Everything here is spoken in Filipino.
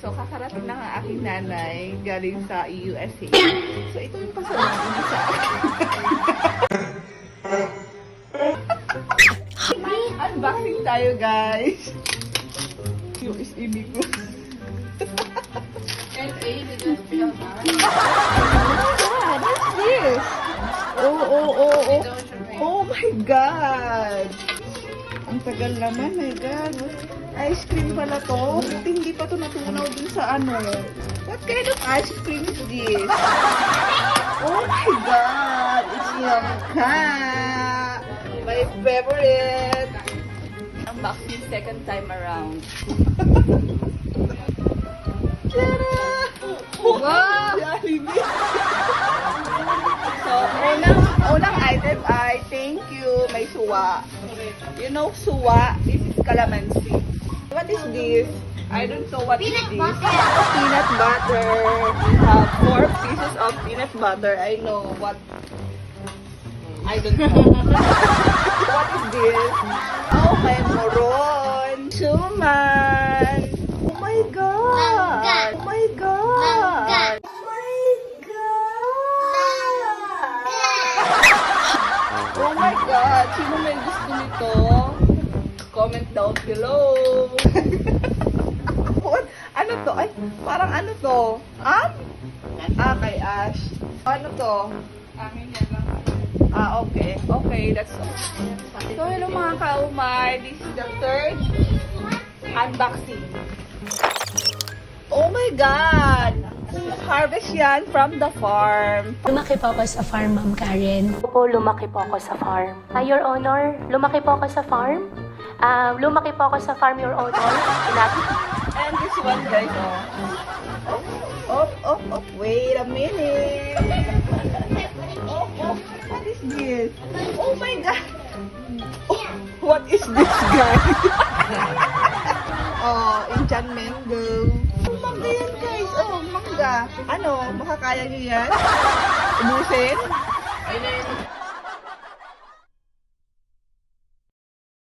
So, kakarating na ang aking nanay galing sa USA. So, ito yung pasalubong niya sa akin. Unboxing tayo, guys. Yung is ibig ko. God, what's this? Oh, oh, oh, oh. Oh my God! Ang tagal naman, my God. Ice cream pala to. Buti hindi pa to natunaw dun sa ano. What kind of ice cream is this? Oh my God! It's Yumka! My favorite! Unboxing second time around. Tara! Wow! Jollibee! So, unang, unang item ay thank you, may suwa. You know suwa? This is calamansi. What is this? I don't know what is Peanut this. butter. Peanut butter. We have four pieces of peanut butter. I know what. I don't know. what is this? Oh, may moron. Suman. Oh my God. Oh my God. Oh my God. Oh my God! Sino may gusto nito? Comment down below. Ano to? Ay, parang ano to? Am? Ah, kay Ash. Ano to? Amin yan lang. Ah, okay. Okay, that's all. So, hello mga kaumay. This is the third unboxing. Oh my God! Harvest yan from the farm. Lumaki po ako sa farm, Ma'am Karen. Opo, lumaki po ako sa farm. Ah, Your Honor, lumaki po ako sa farm? Ah, lumaki po ako sa farm, Your Honor. Pinag- And this one, guys, oh. Oh, oh, oh, wait a minute. Oh, oh, what is this? Oh my God. Oh, what is this, guys? oh, mango. Oh, mangga yan, guys. Oh, mangga. Ano, makakaya niyo yan? Ubusin?